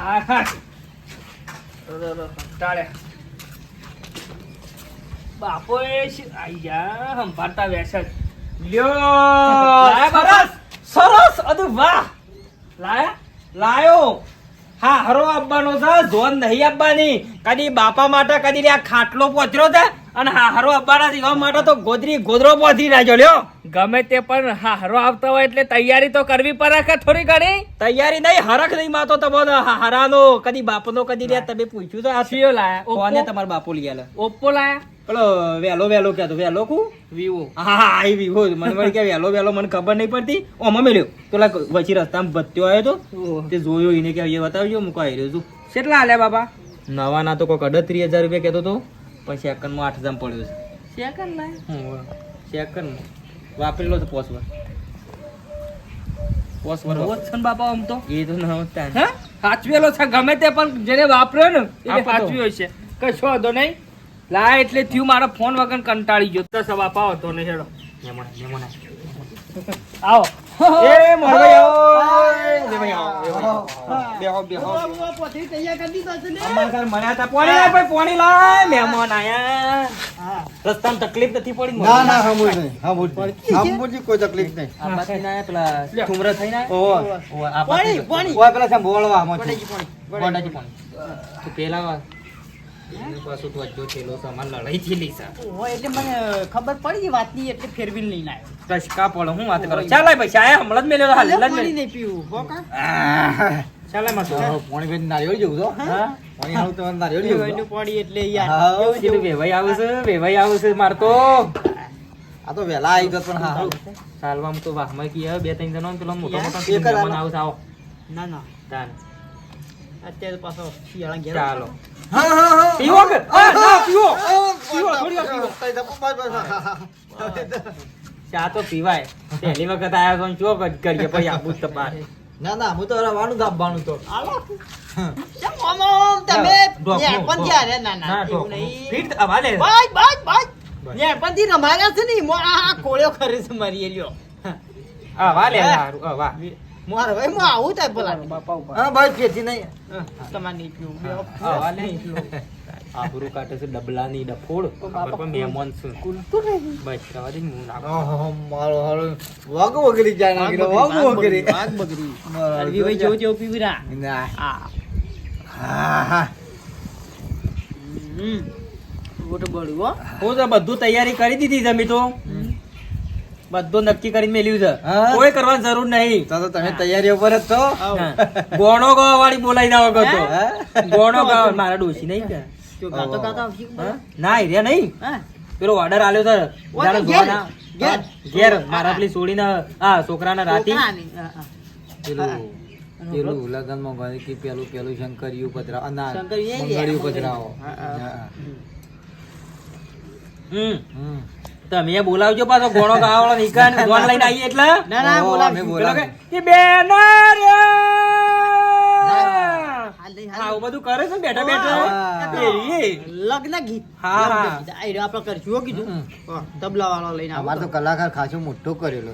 હા હા રો, રો, રો, કંટાળ્યા. બાપોએ શી- આઈ જા. લ્યો બાપા? સરસ! અદુ વાહ! લાયા? લાયો. હા હરો આપવાનો છે જોન નહીં આપવાની. કદી બાપા માટે કદી આ ખાટલો પોચરો છે? અને હા હરો આપવાના છે માટે તો ગોદરી ગોદરો પોચરી નાખ્યો લ્યો. ગમે તે પણ હારો આવતા હોય એટલે તૈયારી તો કરવી પડે કે થોડી ઘણી? તૈયારી નહીં હરખ નહીં માતો તમને હા હરાનો કદી બાપનો કદી લે તમે પૂછ્યું તો આ સીઓ લાયા. ઓને તમાર બાપો લઈ આલે. ઓપ્પો લાયા? પેલો વેલો વેલો કહેતો વેલો કુ? વિવો. હા હા આ વિવો. મને મળી કે વેલો વેલો મને ખબર નહીં પડતી. ઓમાં મેલ્યો પેલા વચ્ચે રસ્તામાં ભત્યો આવ્યો તો તે જોયો એને કે એ બતાવજો મૂકવા આવી રહ્યો છું. કેટલા આલ્યા બાબા નવાના તો કોઈક અડત્રીસ હજાર રૂપિયા કહેતો તો. પણ સેકન્ડમાં આઠ હજાર પડ્યો છે. સેકન્ડ લાય સેકન્ડ વાપરેલો છે પોસ વાર પોસ વાર છે બાપા આમ તો? એ તો ન હે? સાચવેલો છે ગમે તે પણ જેને વાપર્યો ને એ સાચવ્યો છે કશો શોધો નહીં. લા એટલે થયું મારો ફોન વગર કંટાળી ગયો. તો સવા પાવો તો નહીં હેડો. આવો. એ એ ભાઈ આવો બેહો બેહો અમાર ઘર મળ્યા તા પોણી લાય ભાઈ પોણી લાય મહેમાન આયા રસ્તામાં તકલીફ નથી પડી ના ના હમુજ નહીં હમુજ નહીં હમુજી કોઈ તકલીફ નહીં આ બાકી ના પેલા ઠુમરા થઈ ના ઓ ઓ આ પાણી પાણી ઓય પેલા સંભોળવા હમુજ પાણી પાણી. તો પેલા પાછું તો અજ્જો થયેલો છે, લડાઈ થયેલી છે. એટલે મને ખબર પડી વાતની એટલે ફેરવીને લઈને આવ્યો કશકા પડે, હું વાત કરું? ચાલ ભાઈ, ચાય હમણાં જ મેલ્યો હાલ જ પાણી નહીં પીવું હો કા ચાલ આય માથું. ઓહો, પાણી પીને નારિયેળ જેવું તો હા? પાણી હાલું તો નારિયેળ જેવું એનું પાણી એટલે યાર એવું જેવું. વેવાઈ આવે વેવાઈ આવે માર તો. આ તો વહેલા આવી ગયો પણ. ચાલવામાં તો વાહમાં કી બે ત્રણ જણો પેલો મોટો મોટો આલો. આવે આવો. ના ના અત્યારે પાછો શિયાળા ઘેર ચાલો. હા, હા, હા. પીવો કે? હા, ના, પીવો. પીવો, પીવો, થોડી વાર પીવો. ચા તો પીવાય પહેલી વખત આયા છો ને કરીએ પછી આબુ તમારે ના ના હું તો રવાનું દાબવાનું તો આલો કેમ આમ આમ તમે પણ જ્યારે ના ના ના, એવું નહીં ફીટ આવા લે. બાય બાય બાય બસ. ન્યા પણ થી રમાડ્યા છે ને મો આ કોળ્યો ખરે છે મારી એલ્યો આ વાલે આ હારું, આવા. મારે ભાઈ હું આવું થાય ભલા. હા ભાઈ ફેરથી નહીં. તમારે નહીં પીવું. બે આવા લે. આબરૂ કાઢે છે ડબલાની ડફોડ. ખબર મહેમાન છું. બસ રવા દે હું નાખું. મારો હારો વાગ વગરી જાય નાખી દો, વાગ વગરી. વાઘ બગડી. અરવી ભાઈ જેવું જેવું પીવી ના. હા. હા હમ. ગોટું બળ્યું હો. તો બધું તૈયારી કરી દીધી તમે તો. બધું નક્કી કરીને મેલ્યું છે. કોઈ કરવાની જરૂર નહીં. તો તો તમે તૈયારી ઉપર જ છો? ગોણો ગાવા વાળી બોલાઈ ના વગર તો? ગોણો ગાવા મારા ડોસી નહીં કે? ના રે નહીં. પેલો ઓર્ડર આલ્યો છે ઘેર, મારા પેલી છોડીને હા છોકરાના રાતી. પેલું પેલું લગનમાં ગયું કે પેલું પેલું શંકરિયું પધરાવો એ મંગળિયું પધરાવો. હમ. હમ. તમે બોલાવજો પાછો ઘોડો ગાવાળો વાળો નિકાન ગોણ લઈને આવીએ એટલે? ના ના બોલાવજો. કે "એ બેનો રે!" આવું બધું કરે છે ને બેઠા. બેઠા? લગ્ન ગીત. હા, હા. આપણે કરશું હો કીધું. તબલા વાળો લઈને આવો. અમારે તો કલાકાર ખાસો મોટો કરેલો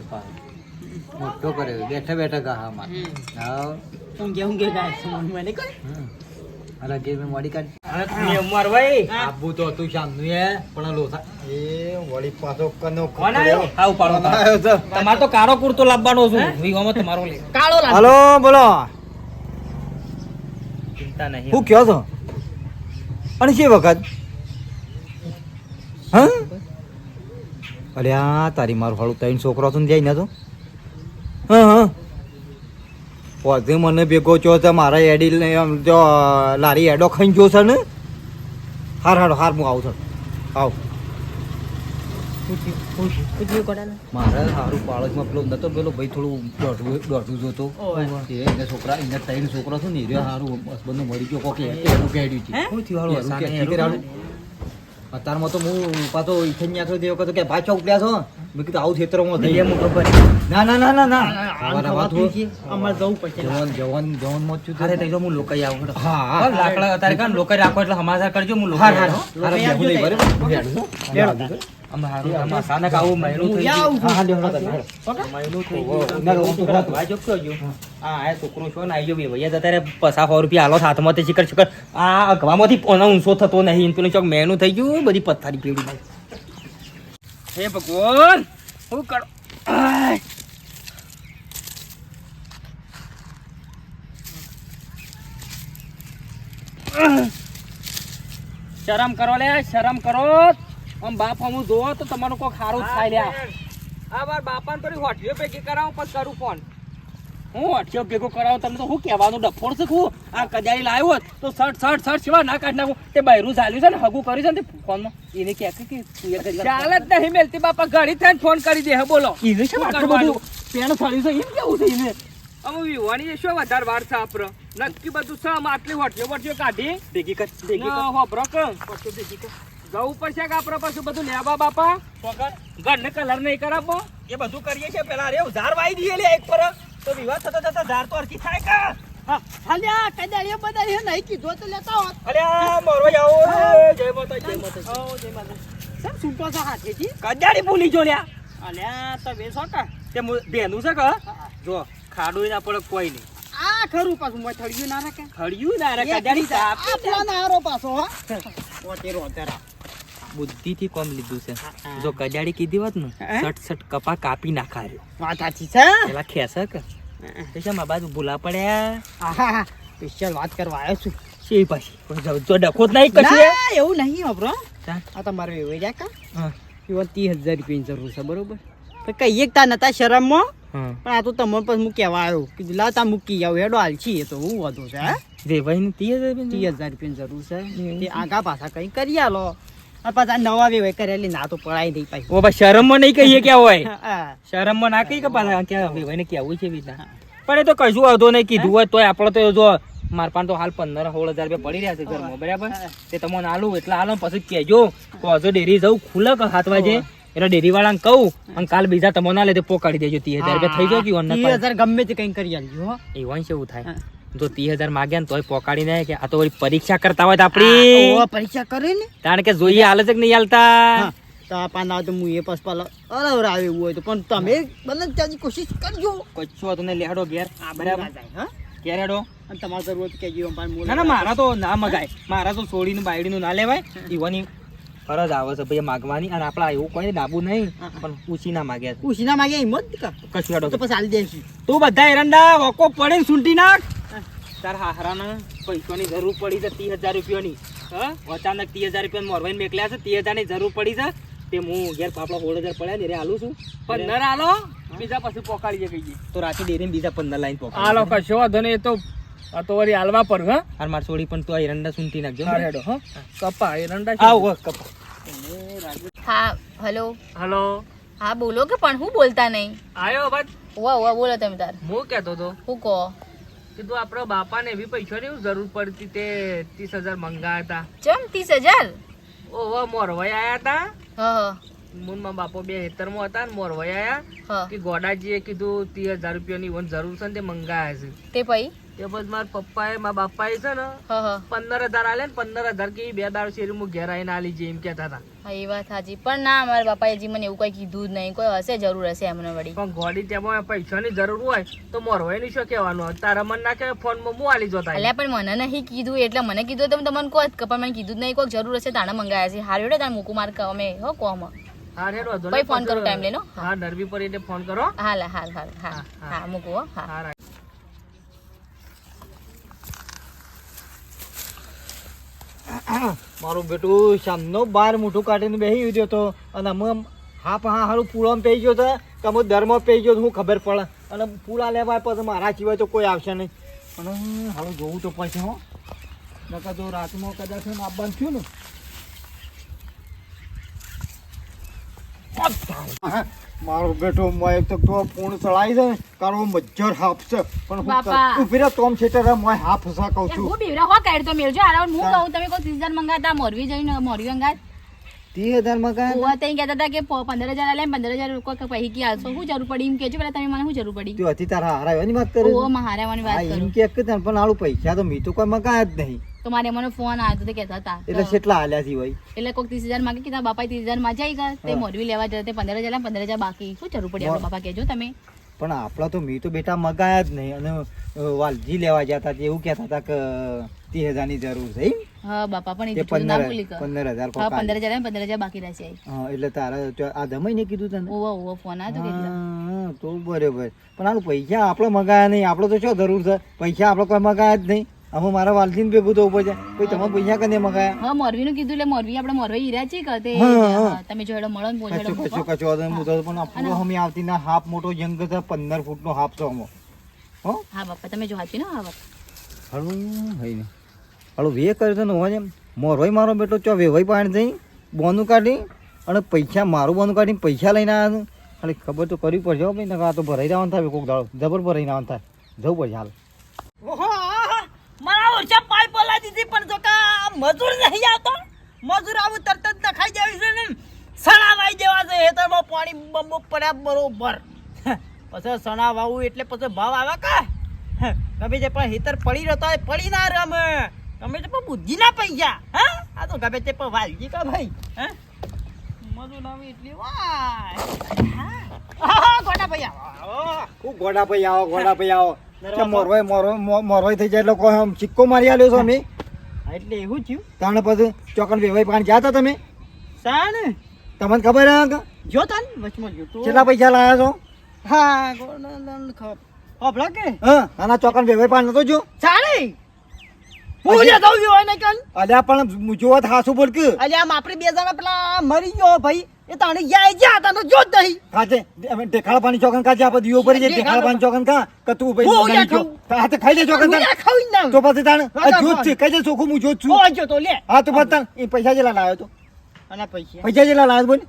મોટો કરેલો. બેઠા બેઠા ગા હા. હા. ઊંઘે ઊંઘે ગાય મને અલા ઘેર મોડી કાઢ. અરે અમાર ભાઈ. આબુ તો હતું શામનું એ પણ લોસા એ વળી પાછો કનો કોણ આવ્યો? હા, ઉપાડો. આવ્યો તો. તમાર તો કાળો કુર્તો લાવવાનો છું. વીઘોમાં તમારો લે કાળો લાગે હલો બોલો. ચિંતા નહીં. હું કયો છો? અને છે વખત? હા? અરે આ તારી મારું હાળું ત્રણ છોકરો તું જાય ને તો. હા હા? પોતે મને ભેગો છો તો મારા એડી આમ જો લારી એડો ખાઈને જોશે ને? હાર હાર હાર હું આવું છું. આવ. મારે સારું પાળકમાં પેલો નતો પેલો ભાઈ થોડું દોઢું દોઢું જોતો. છોકરા એના ત્રણ છોકરા છે ને એ સારું હસબન્ડને મળી ગયો કોકે એનું છે થયું? અત્યારમાં તો હું પાછો ઈથન ન્યા થયો તે વખતે કે પાછો ઉપડ્યા છો? મેં કીધું આવું ખેતરોમાં થઈ. એમ ખબર ના ના ના ના ના. વાત અમારે જવું પડશે. જવાન જવાન જવાન મોત છું અરે તઈ હું લોકાઈ આવું હા હા, હા લાકડા અત્યારે કાં લોકાઈ રાખો એટલે હમાસા કરજો હું હા લોકાઈ હા આવું. બરાબર? બેઠું છું. બેઠો. અમે હારું તમે અચાનક આવું મહિનું થઈ હું ગયું. હા, હા, મહિનું થઈ ગયું. ઉનાળો હું તો. ભાઈ જોગતો ગયો. હા, આ છોકરો છો ને આઈ ગયો બે. અત્યારે પસા સો રૂપિયા હાલો હાથમાં તે શિખર શિખર આ અગવામાંથી ઊંચો થતો નહીં. પેલું ચોક મહેનું થઈ ગયું. બધી પથ્થારી પીડી હે ભગવાન, હું કરો? શરમ કરો લે, શરમ કરો. આમ બાપ હું જોવો તો તમારું કોઈ ખારું થાય લે આ વાર બાપાને થોડી હોટલીઓ ભેગી કરાવો પછી કરું ફોન. હું અઠ્યો ભેગો કરાવો તમને તો હું કહેવાનું ડફોડ શીખવું? આ કજારી લાવ્યો હોત તો સટ સટ સટ સિવા ના કાઢી નાખું. તે બૈરું ચાલ્યું છે ને હગું કર્યું છે ને તે ફોનમાં. એને કહે કે ચાલે જ નહીં મેલતી બાપા ઘડી થઈને ફોન કરી દે હે બોલો. એને શું આટલું બધું પેણ સળ્યું છે એમ કેવું છે એને? અમે વિવાની શું વધારે વાર છે આપડે નક્કી બધું આમ આટલી હોઠીઓ વટીઓ કાઢી. ભેગી કર ભેગી કર હોબરો કર. પછી ભેગી કર. જવું પડશે કે આપણે પાછું બધું લેવા બાપા? ઘરને કલર નહીં કરાવો એ બધું કરીએ છીએ પેલા અરે ઉધાર વાઈ દઈએ લે એક પર. તો વિવાહ થતો થતો ધાર તો અરકી થાય કા? હા, હાલ્યા કદાળીઓ નહીં કીધું તો લેતા હોત અરે મોરવા જાઓ જય માતા જય માતા ઓ, જય માતા. કેમ છૂટો છો હાથેથી? કજાડી ભૂલી જો લ્યા? અલ્યા તો બેસો કે? તે બેનું છે કે? જો ખાડું ના પડે કોઈ નહીં. આ ખરું પાછું મોય થળિયું ના રાખે? ખડિયું ના રે કજાડી સાપ આ પેલા નારો પાછો હો. પોતે રોતેરા બુદ્ધિથી કોમ લીધું છે. જો કજાડી કીધી હોત ને સટ સટ કપા કાપી નાખાર્યો વાત સાચી છે? પેલા ખેસક પેશા મા બાજુ ભૂલા પડ્યા? આહા સ્પેશિયલ વાત કરવા આવ્યો છું. શી પાછી? જાવ ડખો જ નહીં કશું એવું નહીં વાપરો આ તમારે એવો જા કા? હા. એવા ત્રીસ હજાર રૂપિયાની જરૂર છે બરોબર? તો કહીએ તા નતા શરમમાં? પણ આ તો તમને પછી હું કહેવા આવ્યો. કે લા તા મૂકી જાવ હેડો હાલ છીએ. તો હું વધુ છે હે? વેવાઈને ત્રીસ હજાર રૂપિયા ત્રીસ હજાર રૂપિયાની જરૂર છે. તે આગા પાછા કંઈ કરી આલો? પાછા નવા વેવાય કરેલી ના તો પડાય નહીં પાછી. ઓ ભાઈ શરમમાં નહીં કહીએ હોય. શરમમાં ના કહી કે પાછા ક્યાં વેવાઈને કેવું છે બીજા. પણ એ તો કશું વાંધો નહીં કીધું હોય તોય આપણે તો જો માર પાસે તો હાલ પંદર સોળ હજાર રૂપિયા પડી રહ્યા છે ઘરમાં બરાબર? તે તમને હાલું એટલે આલો પછી કહેજો. તો હજુ ડેરી જવું ખુલ્લક હાથ વાગે. એટલે ડેરી વાળાને કહું અને કાલ બીજા તમને ના લે પોકાડી દેજો ત્રીસ હજાર રૂપિયા થઈ જાય કે ગમે તે કઈ કરી આલજો છે એવું થાય. જો ત્રીસ હજાર માગ્યા ને તોય પોકાડી નાખે. કે આ તો પરીક્ષા કરતા હોય તો આપડી. પરીક્ષા કરી ને. કારણ કે જોઈએ હાલે છે કે નહીં હાલતા? હા તો આ પાના તો હું એ પાસ પાલો અરવર આવે એવું હોય તો. પણ તમે બને ત્યાંની કોશિશ કરજો. કચ્છો તને લેડો ઘેર. આ બરાબર? જાય હા? ઘેર હેડો. અને તમારે જરૂરત કહેજો ના ના મારા તો ના મગાય. મારા તો સોડીનું બાયડીનું ના લેવાય. ઈવાની ફરજ આવે છે ભાઈ માગવાની અને આપણા એવું કોઈ ડાબુ નહીં. પણ ઉછી ના માગ્યા પૂછી ના માગે હિંમત કા? કશું હેડો તો પછી હાલ દેશું. તું બધા એરંડા વકો પડે ને સુંટી નાખ. તાર હાહરાના પૈસાની જરૂર પડી છે ત્રીસ હજાર રૂપિયાની. હા? અચાનક ત્રીસ હજાર રૂપિયા મોરવાઈને મેકલ્યા છે ત્રીસ હજારની જરૂર પડી છે. તે હું ઘેર પાપડા સોળ હજાર પડ્યા ને રે આલું છું. પંદર હાલો બીજા પછી પોકાડી જઈ ગઈ તો રાતે ડેરી બીજા પંદર લાઈન પોકાડ હાલો કશો વાંધો નહીં એ તો આ તો વળી હાલવા પર હા? હાર માર સોડી પણ તું આ એરંડા સુનતી નાખજો હા. હેડો હા. કપા એરંડા આવ કપા. હા હેલો. હેલો. હા બોલો કે પણ હું બોલતા નહીં? આયો બસ વાહ વાહ બોલો તમે તાર. હું કહેતો તો? હું કહો. કીધું આપણા બાપાને એવી પૈસા ની જરૂર પડતી તે ત્રીસ હજાર મંગાયા હતા ચમ ત્રીસ હજાર? ઓહો મોરવાઈ આયા હતા મુનમાં બાપો બે હેતરમાં હતા ને મોરવાઈ આયા. કે કે ગોડાજીએ કીધું ત્રીસ હજાર રૂપિયાની વન જરૂર છે ને તે મંગાયા છે. તે પછી તે બસ મારા પપ્પાએ મારા બાપાએ છે ને પંદર હજાર આલે ને પંદર હજાર કે બે દાળ શેરી હું ઘેર આવીને આલી એમ કેતા હતા. હા એ વાત સાચી. પણ ના મારા બાપાએ હજી મને એવું કઈ કીધું જ નહીં. કોઈ હશે જરૂર હશે એમને વળી. પણ ગોડી તેમાં પૈસાની જરૂર હોય તો મોરવાઈ શું કહેવાનું તારા મન ના કે ફોનમાં હું આલી જોતા અલ્યા પણ મને નહીં કીધું. એટલે મને કીધું તમે તમને કહો જ પણ મને કીધું જ નહીં કોઈ જરૂર હશે તાણા મંગાયા છે. હારું હેડો તારે મૂકું માર અમે હો કહો અમે હા ફોન કરો ટાઈમ લેનો હા નરવી પર એને ફોન કરો. હાલ હાલ હાલ હા હા, હા. હા મૂકું હો હા હા રાખ. મારું બેટું શામનો બાર મોઢું કાઢીને બેસી ગયો તો અને અમે હા હા હારું પૂળામાં પહી ગયો તો કે અમે દરમાં પહી ગયો હું ખબર પડે. અને પૂળા લેવા પછી મારા સિવાય તો કોઈ આવશે નહીં. પણ હારું જોવું તો પડશે હો. નકર જો રાતમાં કદાચ એમ આવવાનું થયું ને મારો બેટો મોય તો તો પૂર્ણ ચડાઈ દે કારો મજ્જર હાફ પણ હું બાપા. ઊભી રહે તોમ છેટે મોય હાફ કહું છું. હું બીવરા હો કાઢ તો મેળજો આરામ હું કહું તમે કોઈ 30000 મંગાતા મોરવી જઈને મોરવી અંગાત ત્રીસ હજારમાં તઈ કહેતા હતા કે પ- પંદર હજાર આલે પંદર હજાર કોઈ પૈકી કી આલશો શું જરૂર પડી એમ કેજો પેલા તમે મને જરૂર પડી? તું હતી તારા હારા એવાની વાત કરે ઓ મહારાવાની વાત કરું એમ કે કે તને પણ પૈસા તો મી તો કોઈ મગાયા જ નહીં. તો મારે મને ફોન આવ્યો તો કેતા કહેતા હતા. એટલે કેટલા હાલ્યા છે ભાઈ એટલે કોઈક ત્રીસ હજાર માંગે કીધા બાપા ત્રીસ હજારમાં જાય ગયા તે. મોરબી લેવા જતા પંદર હજાર પંદર હજાર બાકી. શું જરૂર પડી આપણે બાપા કહેજો તમે. પણ આપણા તો મેં તો બેટા મગાયા જ નહીં અને વાલજી લેવા જતા તે એવું કહેતા હતા કે ત્રીસ હજારની જરૂર છે હા બાપા પણ એ પંદર પંદર હજાર હા પંદર હજાર પંદર હજાર બાકી રહેશે. હા, એટલે તારા આ આ દમાઈને કીધું તને? ઓવા ઓવા ફોન આવ્યો તો બરાબર તો બરોબર. પણ આનું પૈસા આપણે મગાયા નહીં. આપણે તો શું જરૂર છે? પૈસા આપણે કોઈ મગાયા જ નહીં. હવે મારા વાલજીન ભેગું થવું પડશે. કોઈ તમારે પૈસા કને મગાયા? હા મોરવી નું કીધું એટલે મોરવી આપણે મોરવી હીરા છે કે તમે જો હેડો મળો ને પહોંચો કચો કચો વાળો તો પણ આપણો હમી આવતી ના હાફ મોટો જંગ છે પંદર ફૂટનો હાફ તો અમો હો? હા બાપા તમે જો હાચી ને હા બાપા હળું હઈ ને. હળું વે કર્યો તો ને એમ મોરવાઈ મારો બેટો ચો વેવાઈ પાણી થઈ બોનું કાઢી અને પૈસા મારું બોનું કાઢીને પૈસા લઈને આવ્યા છે. ખાલી ખબર તો કરવી પડશે ભાઈ નકર આ તો ભરાઈ જવાનું થાય કોક દાડો. જબર ભરાઈ રહ્યા થાય. જવું પડશે હાલ. ઓહો મારા ઓછા પાઇપ બોલા દીધી, પણ જો કા મજૂર નહીં આવતો. મજૂર આવું તરત જ નખાઈ જાય છે ને. સણાવાઈ જેવા છે હેતરમાં પાણી બમ્બો પડ્યા બરોબર. પછી સણાવાવું એટલે પછી ભાવ આવે કા? ગમે તે પણ હેતર પડી રહેતો હોય, પડી ના રમે. ગમે તે પણ બુદ્ધિ ના પૈસા. હા, આ તો ગમે તે પણ વાલજી કા ભાઈ. હા, મજૂર આવી એટલી વાય. ગોટા ભાઈ આવો ગોડા ભાઈ આવો, ગોડા ભાઈ આવો. મોરવાઈ મોરવાઈ થઈ જાય એટલે કોઈ આમ સિક્કો મારી આલ્યો છો અમે? એટલે એવું થયું? તાણે પછી ચોકન વેવાઈ પાણી ગયા તમે? સાને તમને ખબર હે જો તાન વચમાં જો કેટલા પૈસા લાયા છો? હા ખબર કે હા આના ચોકન વેવાઈ પાણી નતો જો. હું લે દઉં છું એને કન અલ્યા પણ જોવા હાસુ બોલ કે અલ્યા આપણે બે જણા પેલા મરી ગયો ભાઈ. એ તાણે ગયા ગયા તા તો જો જ નહીં. અમે ઢેખાળ પાણી ચોકન કાજે આપણે દીવો ભરી જે દેખાળ પાણી ચોકન કા? કે તું ભાઈ હું યા જો હા તો ખાઈ લે ચોકન તા. યા જ ના તો પછી તાણ આ જોત છે કઈ ચોખ્ખું હું જોત છું. ઓ જો તો લે. હા તો પછી તાણ એ પૈસા જેલા લાવ્યો તો. અને પૈસા. પૈસા જેલા લાવ્યો બોલ.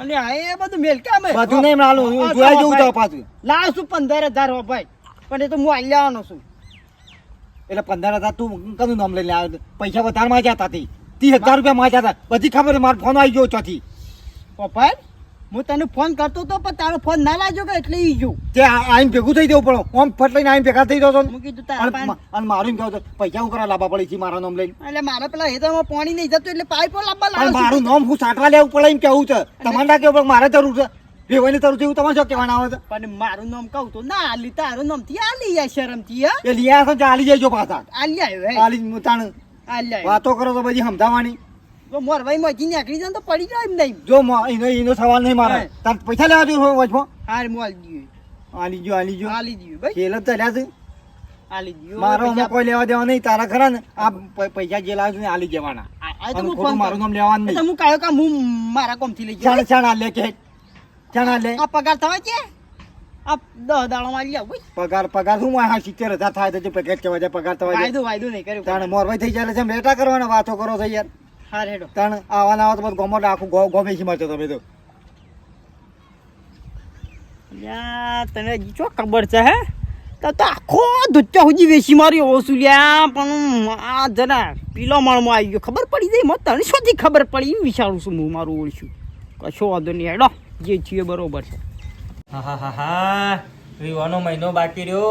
અને આ એ બધું મેલ કે અમે બધું નહીં એમ હું જોયા તો તો પાછું. લાવ છું પંદર હજાર હો ભાઈ. પણ એ તો હું આલી લેવાનો છું. એટલે પંદર હજાર તું કનું નામ લઈને આવ્યો? પૈસા વધારે માં જતા તે. ત્રીસ હજાર રૂપિયા માં હતા બધી ખબર મારો ફોન આવી ગયો ચોથી. પપ્પા હું તને ફોન કરતો તો પણ તારો ફોન ના લાગ્યો કે એટલે ઈ ગયું. તે આઈને ભેગું થઈ જવું પડો. ઓમ ફટ લઈને આઈને ભેગા થઈ જતો હું કીધું તાર અને મારું કેવું પૈસા હું લાવવા પડે છે મારા નામ લઈને. એટલે મારા પેલા હેતરમાં પાણી નહીં જતું એટલે પાઇપો લાંબા પણ મારું નામ હું સાટવા લેવું પડે એમ કેવું છે. તમારે ના કેવું પડે મારે જરૂર છે. વેવાની જરૂર છે તમારે શું કહેવાના આવે છે? પણ મારું નામ કહું તો ના આલી તારું નામથી આલી યાર શરમથી એ લીયા છે ચાલી જાય પાછા. આલી આવ્યો આલી મુતાણ. આલી વાતો કરો તો બધી સમજાવવાની. તો મોરભાઈ માંથી નીકળી જાય તો પડી જાય એમ નહીં. જો મ- એનો એનો સવાલ નહીં મારે. તાર પૈસા લેવા જોઈએ વચમાં? હાર મો આલી આલી જો આલી જો આલી દીધું ભાઈ. ખેલ જ ચાલ્યા છે આલી મારો કોઈ લેવા દેવા નહીં તારા ખરા ને આ પૈસા જે લાવ્યો ને આલી આ- તો હું મારું નામ લેવાનું નહીં. હું કાયો કામ હું મારા કોમથી લઈ ચાણ ગયો આ લે કે. ચાણ આ લે. આ પગાર થવા કે આ દસ દાડો આલી આવ પગાર પગાર શું? આ સિત્તેર હજાર થાય તો પેકેટ કહેવાય પગાર થવા વાયદો વાયદો નહીં કર્યો. તાણે મોરભાઈ થઈ જાય છે બેટા કરવાના વાતો કરો છો યાર. હાર હેડો. તાણે આવા ના આવા તો બધું ગોમો આખું ગો છે મળતો તમે તો લ્યા તને ચો ખબર છે હે? તો તો આખો દુચ્ચા સુધી વેચી મારી ઓછું લ્યા પણ આ જરા પીલો માળમાં આવી ગયો. ખબર પડી જાય મત તને શોધી ખબર પડી એમ વિચારું છું હું મારું ઓળશું કશો વાંધો નહીં હેડો જે છીએ બરોબર છે. હા હા હા હા. વિવાનો મહિનો બાકી રહ્યો.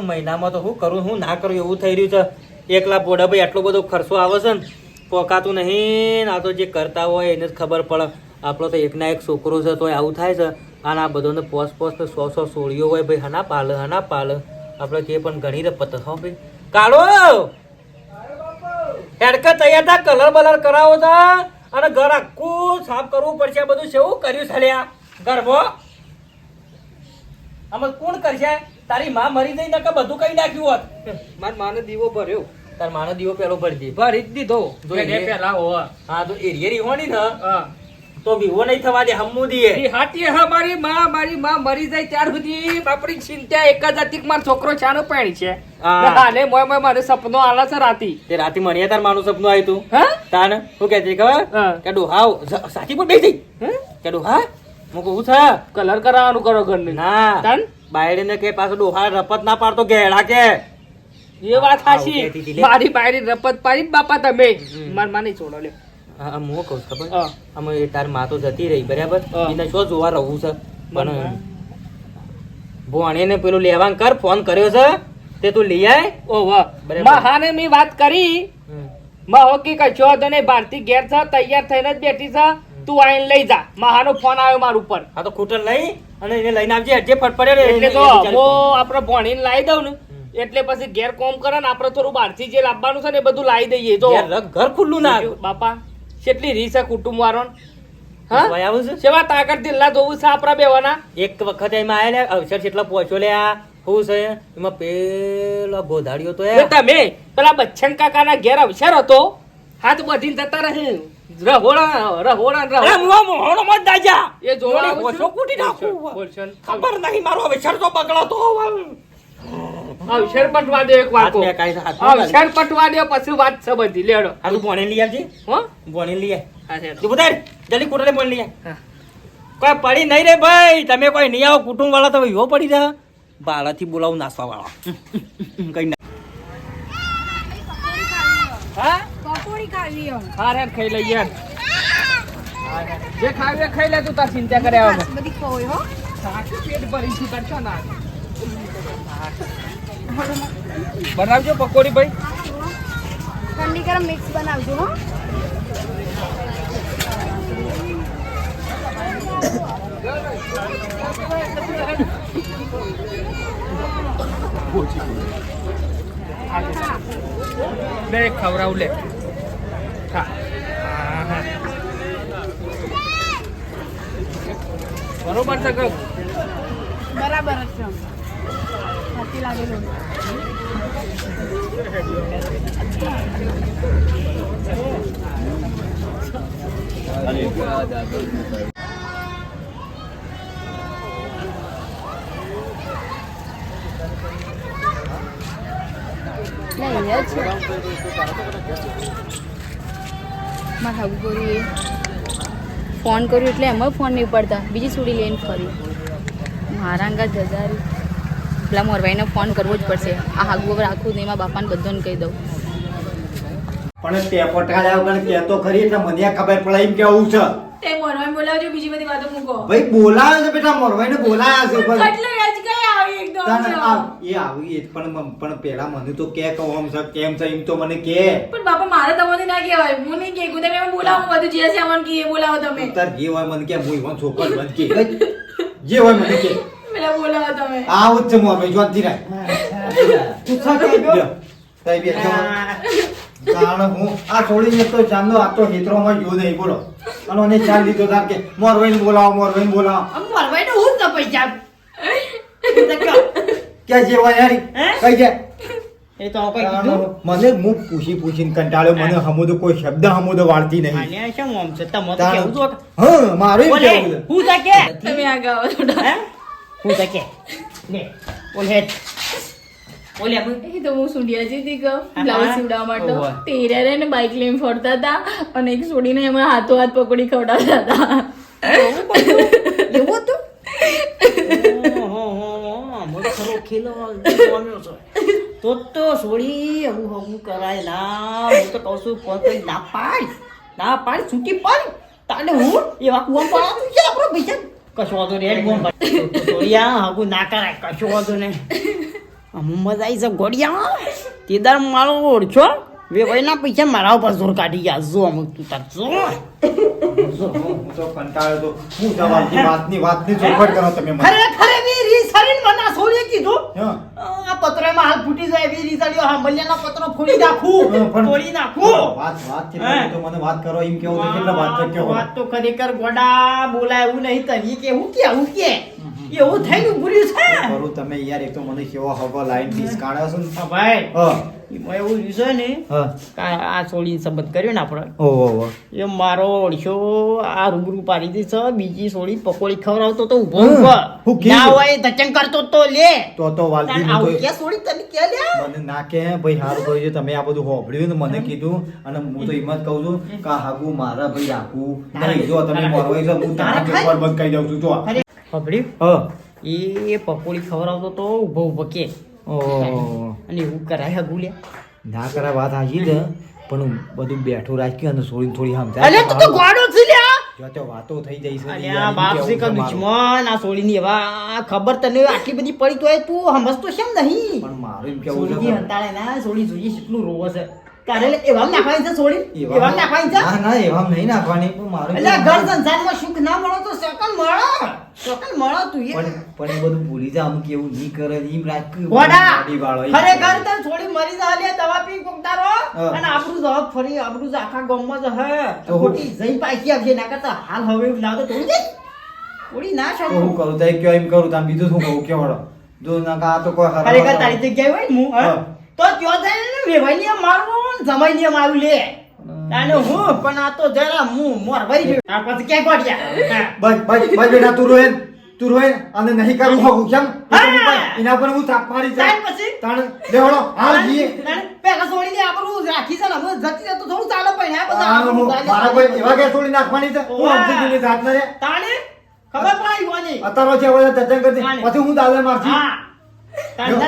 મહિનામાં તો શું કરું હું ના કરું એવું થઈ રહ્યું છે. એકલા પોડા ભાઈ આટલો બધો ખર્ચો આવે છે ને પોકાતું નહીં. આ તો જે કરતા હોય એને જ ખબર પડે. આપણો તો એકના એક છોકરો છે તો આવું થાય છે. અને આ બધાને પોસ પોસ સો સો સોળીઓ હોય ભાઈ, હના પાલ હના પાલ. આપણે કે પણ ઘણી રપત હો ભાઈ. કાળો! હેડકા તૈયાર થા, કલર બલર કરાવો તા અને ઘર આખું સાફ કરવું પડશે. આ બધું શું કર્યું છલ્યા ગરબો આમાં કોણ કરશે? તારી માં મરી ગઈ, નકર બધું કઈ નાખ્યું હોત. મારી માને દીવો ભર્યો. તાર માનો દીવો પેલો ભરી દે. ભરી જ દીધો. જો એ- પેલા હો. હા તો એરિયે રીહોની ને તો વિવો નહીં થવા દે હમ્મુ દીએ. ઈ હાટીએ હા મારી માં મારી માં મરી જાય ત્યાર સુધી બાપડી ચિંતા એક જ હતી મારો છોકરો ચાનો પાણી છે. હાલે મોય મોય મારે સપનો આલા છે રાતી. તે રાતી મરીયા તાર માનું સપનું આવ્યું તું. હા? તાન શું છે ખબર. કે ડોહાવ સાચી પણ બેસી? કે ડોહા હું કહું છે કલર કરાવવાનું કરો ઘરને. ના. તાન? બાયડીને કે પાછો ડોહા રપત ના પાડતો ઘેડા કે. એ વાત લે. મારી બાયરી રપત પાડી બાપા તમે. માર માને છોડો લે હા કહું ખબર? અમે તારમાં તો જતી રહી બરાબર? એને શું જોવા રહું છે? પણ. ભોણીને પેલું લેવાન કર ફોન કર્યો છે. તે તું લઈ આય. ઓ વાહ. માં હાને મેં વાત કરી. મહો કે કશો વાંધો નહીં ભારતી ઘેર છે તૈયાર થઈને જ બેઠી છે તું આઈને લઈ જા. મહાનો ફોન આવ્યો મારા ઉપર. હા તો ખૂટર લઈ અને એને લઈને આવજે. જે ફટફડે એટલે તો હું આપણે ભણીને લાવી દઉં ને. એટલે પછી ઘેર કોમ કરે ને આપણે થોડું બહારથી જે લાવવાનું છે ને એ બધું લાવી દઈએ. જો. ઘર ખુલ્લું ના બાપા કેટલી રીસ છે કુટુંબ વાળો હા સેવા તાકત દિલ્લા જોવું છે આપણા બેવાના. એક વખત એમાં આયા લે અવસર જેટલા પહોંચ્યો લે આ શું છે એમાં પેલો ગોધાડ્યો તો એ તમે પેલા બચ્ચન કાકાના ઘેર અવસર હતો. હાથ બધીને જતા રહે. રહોડા રહોડા રહોડા. એ જોવા આવું છું. બોલશન. ખબર નહીં મારો અવસર તો બગડો તો અવસર પટવા દે એક હાથ અવસર પટવા દે પછી વાત સમજી લેડો. આ તું ભણી લઈ આવજે. હો? ભણી લઈ લેડો. તું બધા જલ્દી કૂટરે ભણી લઈ હા. કોઈ પડી નહીં રે ભાઈ. તમે કોઈ નહીં આવો કુટુંબ વાળા તો એવો પડી જા બાળાથી બોલાવું નાસવા વાળા કઈ ના. હા? પકોડી ખાવી હા રે ખાઈ લઈએ. જે ખાવી ખાઈ લે તું તાર ચિંતા કરે બધી ખોય હો. આખું પેટ ભરીશું તાર છો ના? બનાવજો પકોડી ભાઈ. ઠંડી ગરમ મિક્સ બનાવજો હો. બે ખવડાવું લે. હા. હા. બરોબર છે બરાબર છે. સાચી લાગેલું નહીં જ છે મારા હાગુગોરીએ ફોન કર્યો એટલે એમાં ફોન નહીં પડતા. બીજી સુડી લઈને ફરી. મારા અંગા જજારી પેલા મોરવાઈને ફોન કરવો જ પડશે. આ હાગુ વગર આખું નહીં બાપાને બધાને કહી દઉં. પણ તે પટાડ્યા વગર તો ખરી એટલે મને ખબર પડે એમ કેવું છે. તે મોરવાઈ બોલાવજો બીજી બધી વાતો મૂકો. ભાઈ બોલાવે છે બેટા મોરવાઈને બોલાયા છે પણ કેટલો વેચ કઈ આવી એકદમ તાને જ. આ- એ આવી પણ પણ પેલા મને તો કે કહો આમ છે કેમ છે એમ તો મને કે. પણ બાપા મારે તમને ના કહેવાય. હું નહીં કે તમે એમ બોલાવો બધું જે છે અમને કે એ બોલાવો તમે. તાર જે હોય મને કે હું ઈવન છોકરો બન કે. જે હોય મને કે. પેલા બોલાવો તમે. આવું જ છે મોરભાઈ જોનથી રાખ તું સા કે ગયો તઈ બે કારણ હું આ છોડીને તો ચાંદો આ તો હેતરોમાં ગયો નહીં બોલો અને મને ચાલ લીધો તાર કે મોરભાઈને બોલાવો મોરભાઈને બોલાવો. મોરવાઈ તો હું જ ન પૈસા કે? જે હોય યાર કઈ જાય એ તો કઈ કીધું. મને હું પૂછી પૂછીને કંટાળ્યો મને હમુદો કોઈ શબ્દ હમુદો વાળતી નહીં. આને શું આમ છે? તમે કેવું છો? હા મારું કેવું છે. હું તા કે. તમે આ થોડા. હે તકે. લે બોલ હેડ. એ તો હું સુંઢિયા કહું બ્લાઉઝ સીવડાવવા માટે. તેરા રે ને બાઇક લઈને ફરતા હતા અને એક છોડીને એમાં હાથો હાથ પકડી ખવડાવતા હતા. એવું હતું? તો તો સોળી હું હું કરાય. ના હું તો કહું છું ફોન કરી ના પાડ. ના પાડ છૂટી પડ. તાને હું? એવા કુવા પાડા આપણો પૈસા કશો વાંધો નહીં, હેડ કર સોળિયા હગું ના કરાય કશો વાંધો નહીં મુંબઈ આવી છે ગોળિયા. તે દર મારો ઓળખો. વે ભાઈના પૈસા મારા ઉપર જોર કાઢી ગયા. જો અમુક તું તાર જો. કેવું કેવો. બોલાય નહીં તને કે હું કે હું કે? એવું થઈને ઉભર્યું છે. તમે યાર એક તો મને કેવો હવા લાઈન ડીસ કાઢ્યો છો ને. ભાઈ. એમાં એવું છે ને આ સોળી સંબંધ કર્યો ને આપણે. એ મારો ઓળખ્યો આ રૂબરૂ પાડી દે છે બીજી સોળી પકોડી ખવડાવતો તો ઊભો કીધું? ના હોય ધચન કરતો તો લે. તો તો વાલજી આવું કે સોળી તને કે લે મને ના કે ભાઈ હારું કર્યું છે તમે આ બધું હોભળ્યું ને મને કીધું. અને હું તો હિંમત કહું છું કે હાગુ મારા ભાઈ આખું નહીં જો તમે મોરવાઈ છો હું તારા પેપર બંધ કરી દઉં છું જો હોભળ્યું હ. એ પકોડી ખવડાવતો તો ઊભો ઊભો કે. અને એવું કરાય લે ના કરા વાત હાજી છે. પણ હું બધું બેઠું રાખ્યું અને સોળી થોડી સમજાય અલે તું તો ગોડો છે જો તો વાતો થઈ જાય છે અલ્યા બાપ છે કે દુશ્મન આ સોળીની એવા ખબર તને આટલી બધી પડી તો તું સમજતો કેમ નહીં? પણ મારું એમ કેવું છે સોળીની હંતાળે ના સોળી જોઈએ કેટલું રોવો છે. તારે એવા નાખવાની છે સોળી? એવા નાખવાની છે? ના ના એવા નહીં નાખવાની પણ મારું એટલે ઘર સંસારમાં સુખ ના મળો તો સેકન્ડ મળો. સેકન્ડ મળો તું એ પણ પણ એ બધું ભૂલી જા અમુક એવું નહીં કરે એમ રાખ્યું ગાડી વાળો એ ખરેખર તો થોડી મરી જા લે દવા પી કોકતારો. અને આપણું દવા ફરી આપણું જ આખા ગામમાં જ હે. ખોટી જઈ પાછી આવશે ના કરતા હાલ હવે એવું લાવતો તોડી દે. તોડી ના હું શકું. કરું કયો એમ કરું બીજું શું કહું કેવડો જો ના કા તો કોઈ ખરેખર તારી જગ્યાએ હોય હું તો ત્યો જઈને વેવાઈ મારું જમાઈ ને મારું લે. અને હું પણ આ તો જરા હું મોરવાઈ ગયો. આ પછી ક્યાં ગોઠ્યા? બસ બસ બસ બેટા તું રોય તું રોય અને નહીં કરું હોવું કેમ? એના પર હું થાપ મારી જાય પછી? તાણ લેવડો હાલ જી પેલા છોડી દે આપણું રાખી છે ને હવે જતી જતો થોડું ચાલે પણ આ બધા હું-. મારા કોઈ એવા કે થોડી નાખવાની છે? હું ઓવા. સમજી જાત ન રે. તાણે? ખબર પડી કોની અત્યારો છે હવે ચર્ચા કરતી પછી હું દાદા મારજી. હા. હું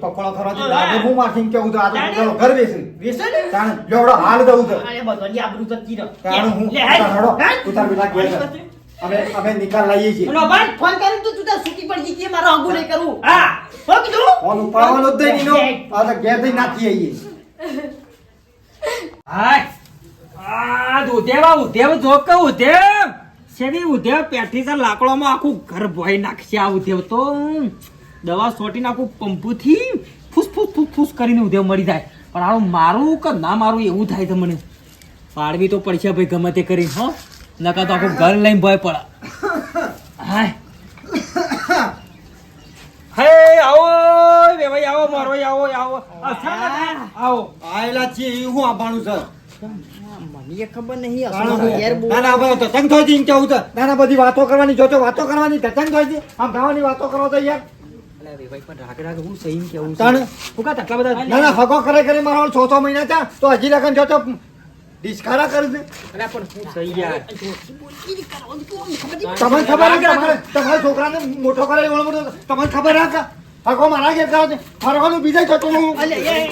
પકોડો ખરવાથી હા. હું મારથી કેવું તો આ તો ઘર બેસી વેસણ તાણ લેવડો હાલ દઉં તો અરે બધાની આબરૂ જતી રહે. તાણ હું લે, હાલ. તાણ હેડો. હાલ. તું તાર બેટા ઘેર અમે અમે નિકાલ લાવીએ છીએ. અને ભાઈ ફોન કર્યો તો તું તાર પડી ગઈ મારો હગું નહીં કરવું હા. શું કીધું ફોન ઉપાડવાનો જ નહીં એનો. આ તો ઘેર જઈને નાખી આવીએ. હાય. આ ઉધેવા ઉધેવ જોક કે ઉધેવ. શેની ઉધેવ પેઠી છે લાકડામાં આખું ઘર ભોઈ નાખશે આ ઉધેવ તો. દવા સોટી નાખું પંપુથી ફૂસ ફૂસ ફૂસ ફૂસ કરીને ઉધેવ મળી જાય. પણ આનું મારું કે ના મારું એવું થાય છે મને. પાડવી તો પડશે ભાઈ ગમે તે કરીને હો. નકા તો આખું ઘર લઈને ભય પડે. હાય. હે આવો બે ભાઈ આવો મારો આવો આવો આવો. આવેલા છીએ હું આવવાનું છે. મને ખબર નહીં તાણ હું. ઘેર બહુ ના ના ભાઈ ધતંગ થાય છે એમ કેવું છે ના ના બધી વાતો કરવાની જો જો વાતો કરવાની ધતંગ થઈ છે આમ ગાવાની વાતો કરો તો યાર અલા બે ભાઈ પણ રાગ રાગ હું સહી કેવું તાણ. હું કા તકલા બધા ના ના હગો કરે કરે મારો છ છ મહિના થયા તો હજી લગન જો તો ડિસ્કારા કરે છે અલા પણ હું સહી યાર તમને ખબર કે તમારા છોકરાને મોટો કરે તમને ખબર હે હગો મારા ઘેર ફરવાનું બીજા જતો હું.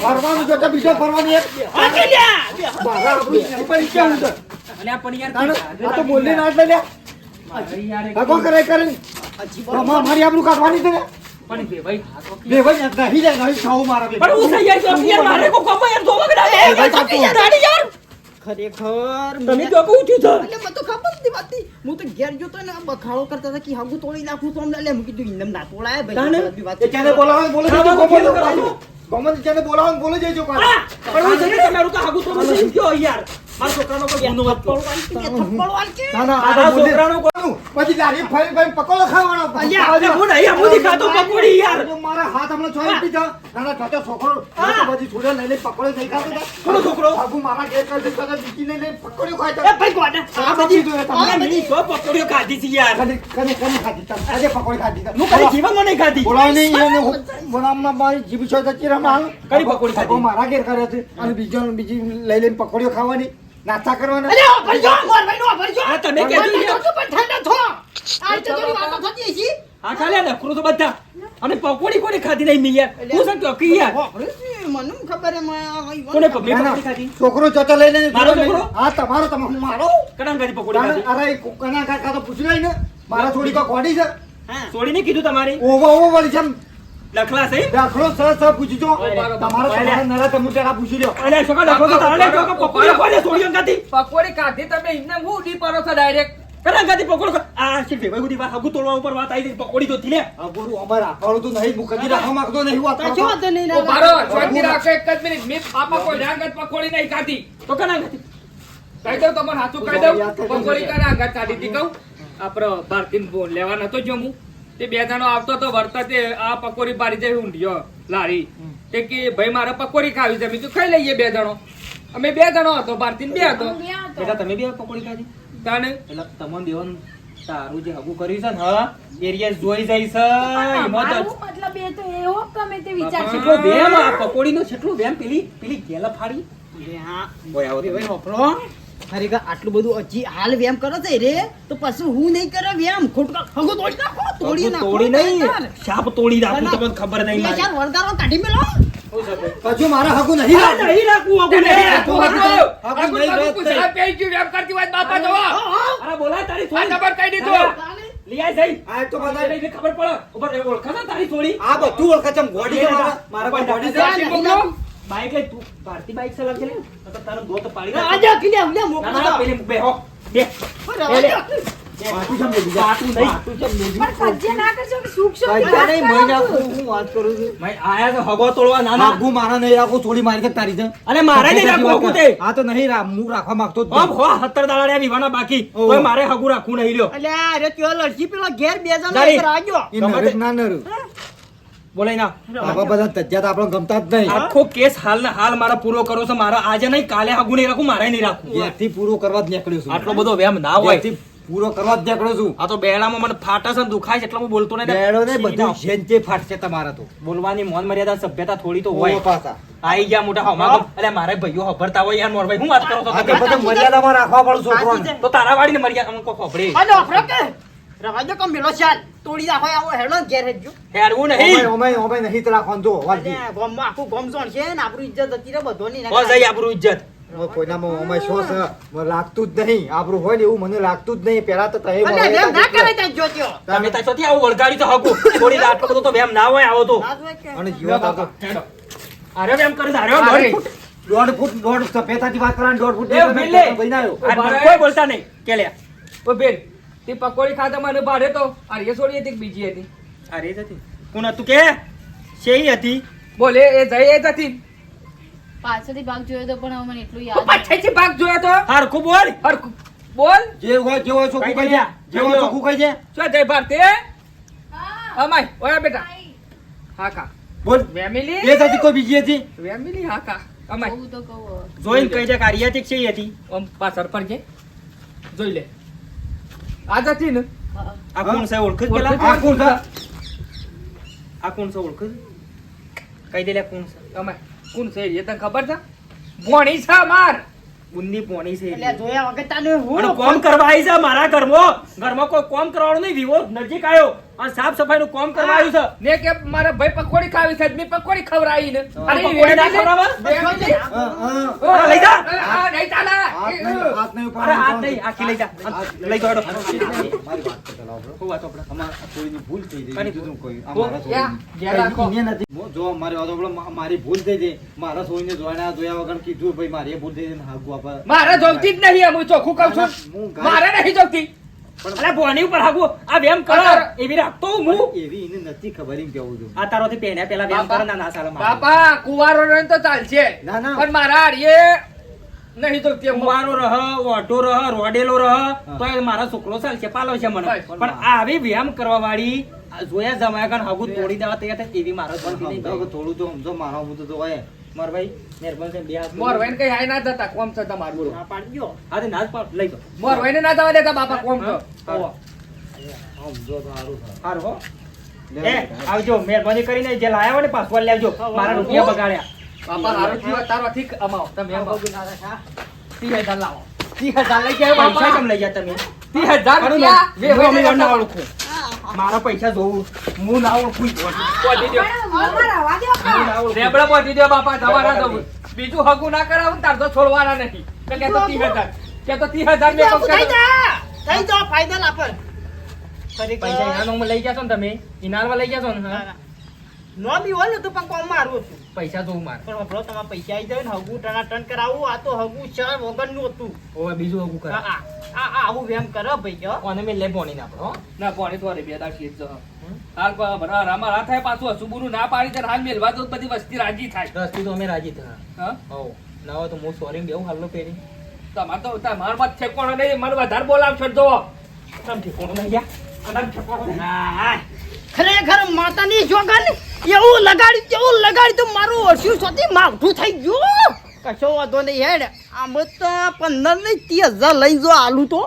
ફરવાનું જતો બીજો ફરવાનું એક. મારા આપણું તાણ, આ તો બોલી ના એટલે લે કરે કરે. મારી આપણું કાઢવાની છે પણ બે ભાઈ બે ભાઈ નહીં જાય નહીં ખાવું મારા. પણ હું સહી યાર મારે કો કમ યાર જોવા કે ના બે ભાઈ કાઢું. ખરેખર તમે તો કહું છું તો એટલે મને તો ખબર નથી વાતની. હું તો ઘેર જોતો ને આ બખાડો કરતા હતા કે હાગું તોડી નાખું તો અમને લે મૂકી દીધું. એમ ના તોડાય ભાઈ. ચાને બોલાવો બોલે જજો કોમન કરવાનું? ગોમો ચાને બોલાવો બોલે જજો પણ હું જઈને તમારું તો હાગું તો મને યાર આ છોકરાનો કોઈ ગુનો હતો થપ્પડ વાળકે. ના ના આ આ તો બોલે છોકરાનો કોઈ પછી દાઢી ફરી ફરી પકોડો ખાવાનો અલ્યા અરે હું નહીં હું નહીં ખાતો પકોડી યાર. મારા હાથ હમણાં છોડી દીધા નાના છોટો છોકરો પછી પકોડો નહીં ખાતો હતા. છોકરો? મારા ઘેર કરશે તો બીજી લઈને પકોડીઓ ખાય એ ભાઈ ગોડા આ બધી જોયે તમે. આ બધી પકોડીઓ ખાધી છે યાર? કદી ખાધી તમે. આજે પકોડી ખાધી. હું કદી જીવનમાં નહીં ખાધી. બોલાવો નહીં એને હું- મારી જીભ છો જતી રહે કઈ પકોડી ખાધી? મારા ઘેર કરે છે. અને બીજો બીજી લઈ લઈને પકોડીઓ ખાવાની. નાસ્તા કરવાનો અરે ભરજો, મોર ભાઈ નો ભરજો. આ તમે કે યાર. તો પણ ઠંડા થો. આ તો થોડી વાતો થતી હશે. હા ખાલે ને તો બધા અને પકોડી કોને ખાધી નહીં મિયા હું હું તો કી યાર મને ખબર હે આ કોને પકડી ખાધી છોકરો ચોચો લઈ લઈને મારો છોકરો? હા તમારો તમે મારો કડાં ખાધી પકોડી ખાધી અરે કોકના કાકા તો પૂછ લઈ ને મારા થોડી કોઈ કોડી છે હા. છોડીને કીધું તમારી ઓવો ઓવો વળી છે સર સર પૂછજો તમારો તમારો નરા તમે પેલા પૂછી લ્યો. અરે છોકરા લખલો તો તારે પકોડી. કોને છોડીઓ ખાધી પકોડી કાઢી તમે એમને હું ઉડી પડો છો ડાયરેક્ટ કડાં ખાધી પકોડી આ શી ભેગા ગુડી વાત. હગું તોડવા ઉપર વાત આવી પકોડી તો થી લે આ રાખવાનું તો નહીં. મુખર્જી રાખવા માંગતો નહીં. વાત કશો કરો વાંધો નહીં, ઓ ના, બારો ના. શાંતિ રાખો એક જ મિનિટ. મેં પાપા કોઈ ડાંગત પકોડી નહીં ખાધી. તો કના ખાધી કહી દઉં તમારે હાથું કહી દઉં. પકોડી કરા આગળ કાઢી હતી કહું? આપણો ભારતીન ફોન લેવા નતો જો હું. તે બે જણો આવતો તો વર્તા તે આ પકોડી પાડી જાય ઊંઢિયો લારી. તે કે ભાઈ મારે પકોડી ખાવી છે. મેં કીધું ખાઈ લઈએ બે જણો. અમે બે જણો હતો ભારતીન બે હતો. બેટા તમે બે પકોડી ખાધી? તાને એટલે તમને દેવાનું તારું જે હગું કર્યું છે ને હા એરિયા જોઈ જાય છે. એમાં તો મતલબ એ તો એવો ગમે તે વિચાર છે કેટલો વેમ આ પકોડીનો કેટલો વેમ પેલી પેલી ગેલા ફાડી હા. ઓય આવો ભાઈ વાપરો. ખરેખર આટલું બધું હજી હાલ વ્યાયામ કરો છે રે તો પછી હું નહીં કરે વ્યાયામ ખોટકા હગો તોડી નાખો તોડી નાખો તોડી નહીં. શાપ તોડી નાખું તમને ખબર નહીં મારી. ચાર વળગારો કાઢી મેલો કશું મારા હગું નહીં આ નહીં રાખું હગું નહીં રાખવું. હગું નહીં રહેત કુછ પેઈ ગયું એમ કરતી હોય તો બાપા જોવો. અરે બોલાય તારી આ છોડી. જબર કહી દીધું. લઈ આય જઈ. આ તો બધા એને ખબર પડે ઉપર એ તારી થોડી આ બધું ઓળખા છે ગોડી મારા મારા કોઈ ગોડી છે રાશિ મોકલો. બાઈક લઈ તું ભારતી બાઈક ચલાવ છે ને તો તારો દોત પાડી નાખે. આજે કીધે અમને મોકલો ના, ના, પેલી બેહો. બે. રવા દો. પાટું બીજા પાટું નહીં. પણ કજ્જે ના કરશો કે સુખ સુખ કજ્જા નહીં મહિને આખું હું વાત કરું છું ભાઈ, આયા તો હગો તોડવા ના ના હગું મારા નહીં રાખું થોડી મારી છે તારી છે અને મારે નહીં રાખવું હગું તે. હા તો નહીં રા- હું રાખવા માંગતો જ હો, હતર દાડા રહ્યા વિવાના બાકી. મારે હગું રાખવું નહીં લ્યો અલ્યા અરે ત્યો લડકી પેલો ઘેર બે જણ તારી. ઉપર આવજો ઈ નરે જ ના નરું. બોલાય ના. આવા બધા તજ્જા તો ગમતા જ નહીં. આખો કેસ હાલ ને હાલ મારા પૂરો કરો છો. મારા આજે નહીં કાલે હગું નહીં રાખું મારે નહીં રાખવું ઘેરથી પૂરો કરવા જ નીકળ્યો છું. આટલો બધો વેમ ના હોય. પૂરો કરવા જ નીકળ્યો છું. આ તો બેડામાં મને ફાટે છે ને દુખાય છે એટલે હું બોલતો નહીં. બેડો ને બધું નાખ. ફાટશે તમારા તો. બોલવાની મોન મર્યાદા સભ્યતા થોડી તો હોય. પાછા. આઈ ગયા મોટા હોમાં મારે ભાઈઓ ખબરતા હોય યાર મોરભાઈ હું વાત કરો તો? મર્યાદામાં રાખવા પડે છોકરોને સાચી છે. તો તારા વાડીને મર્યાદા અમુક ખબરે અને અફરો કે રવા દો કમ મેલો ચાલ તોડી નાખો આવો હેડો ઘેર હેજો હેડવું નહીં. ઓમે ઓમે નહીં તલા કોણ જો વાજી અલ્યા આખું ગોમ જોણ છે ને આપણું ઇજ્જત હતી રે બધો ની હો જઈ આપણું ઇજ્જત. કોઈનામાં ઓમે શો છે મને લાગતું જ નહીં. આપણું હોય ને એવું મને લાગતું જ નહીં. પેલા તો તહે અલ્યા મળે વેમ ના કરે ત્યાં જોત્યો તમે તો ચોથી આવું વળગાડી તો હગું. થોડી રાત આટલો તો વેમ ના હોય આવો તો. અને અરે કરે અરે. દોઢ ફૂટ. દોઢ વાત કરવાની દોઢ ફૂટ. કોઈ બોલતા નહીં. કે લે. ઓ બેન તે પકોડી ખાતા મને ભાડે તો આ છોડી હતી બીજી હતી? આ રેસ હતી. કોણ હતું કે? શેઈ હતી? બોલે એ જઈ એ હતી. પાછળથી ભાગ જોયો તો પણ હવે મને એટલું યાદ પાછળથી ભાગ જોયો તો? હારખું બોલ. હરખું. બોલ. જે હોય જેવો ચોખ્ખું કહી દે જેવો ચોખ્ખું કહી દે શું જય ભારતી અમાય ઓયા બેટા. હા કા. બોલ. ફેમિલી? એ હતી કોઈ બીજી હતી? ફેમિલી હા કા. અમાય. હું તો કહું જોઈન કહી દે કાર્ય હતી કે હતી? ઓમ પાછળ પર જે જોઈ લે. આ જતી ને આ કોણ છે ઓળખ પેલા આ કોણ છે? આ કોણ છે ઓળખ કહી દે લે કોણ છે અમાય કોણ છે એ તને ખબર છે ભોણી છે માર બુંદી પોણી છે એટલે જોયા વગર તાને હું કોમ કરવા આવી છે મારા ઘરમાં ઘરમાં કોઈ કોમ કરવાનું નહીં વિવો નજીક આવ્યો અને સાફ સફાઈ નું કામ કરવા આવ્યું છે ને કે મારા ભાઈ પકોડી ખાવી છે મેં પકોડી ખવડાવી ને અરે પકોડી ના ખવડાવે? હા, હા. લઈ જા. આ નહીં ચાલે. હાથ નહીં હાથ હાથ નહીં આખી લઈ જા લઈ જાડો મારી વાત તો ચલાવો, બરો. શું વાત આપણે? અમાર થોડીની ભૂલ થઈ ગઈ. બીજું કોઈ. અમારા એને નથી. જો મારી વાત આપણે મારી ભૂલ થઈ ગઈ મારા સોઈને જોયા જોયા વગર કીધું ભાઈ મારી એ ભૂલ થઈ ગઈ હાગુ આપા મારે જોગતી જ નહીં હું ચોખ્ખું કહું છું મારે નહીં જોગતી અલા ભોની ઉપર હાગુ. આ વેમ કરો. એવી રાખતો હું. એવી એને નથી ખબર એમ કેવું છું. આ તારોથી પહેર્યા પેલા વેમ બાપા. ના ના સાલે બાપા કુવારો રહે તો ચાલશે. ના, ના. પણ મારા નહીં રહ ઓઢો રહ રોડેલો રહ તો એ મારા છોકરો ચાલશે પાલો છે મને. પણ આવી વ્યાયામ કરવા વાળી જોયા જમાયા કાન હાગુ તોડી દેવા તૈયાર થાય એવી મારા. થોડું તો સમજો મારા તો હોય. માર ભાઈ મહેરબાની કરીને બે હાથ મોર કઈ હાય ના જતા કોમ છે તમારું બોલો. ના પાડજો હા તે ના પાડ, લઈ જાઓ. મોર ભાઈને ના જવા દેતા બાપા કોમ છે. હા. ઓવો. સમજો સારું હો. એ આવજો મહેરબાની કરીને જે લાયા હોય ને પાસવર્ડ લેજો મારા રૂપિયા બગાડ્યા. બાપા હારું થયું તારો ઠીક અમાવો તમે અમાવો. હજાર લાવો. ત્રીસ હજાર લઈ ગયા પૈસા કેમ લઈ ગયા તમે? ત્રીસ હજાર રૂપિયા વે ના ઓળખું મારા પૈસા જોવું હું ના ઓળખું પહોંચી ઓળખું. રેબડા પહોંચી દો બાપા તમારા જવું બીજું હગું ના કરાવું તાર તો છોડવાના નહીં. તો કે તો ત્રીસ હજાર કે તો ત્રીસ હજાર મેં થઈ. જા. ફાયદા ના પર પૈસા ઇનામમાં લઈ ગયા છો ને તમે? ઇનારમાં લઈ ગયા છો ને હા? ના. નો બી ને તો પણ કોમ મારું હતું. પૈસા જોવું મારે. પણ વાપરો તમારા પૈસા આવી જાય ને હગું ટનાટન કરાવું આ તો હગું ચાર વગરનું હતું. હવે બીજું હગું કરે આ આ આવું વેમ કરો ભાઈ જો કોને મેં લે પોણી ના પડો ના પોણી તો બે દા શીખ જો હાલ રામા રા થાય પાછું હસુબુરું ના પાડી છે ને હાલ મેલવા તો બધી વસ્તી રાજી થાય. વસ્તી તો અમે રાજી થા હા? હો ના હોય તો હું સોરી બેવું હાલો પેરી તમાર તો તમાર મત ઠેકોણો નહીં મને વધારે બોલાવશો જો તમ ઠેકોણો નહીં યા અનામ ઠેકોણો. ના, ખરેખર માતાની જોગન એવું લગાડી એવું લગાડી તો મારું ઓછું સુધી માવઠું થઈ ગયું. કશો વાંધો નહીં હેડ. આમ તો પંદર નહીં ત્રીસ હજાર લઈ જો આલુ તો.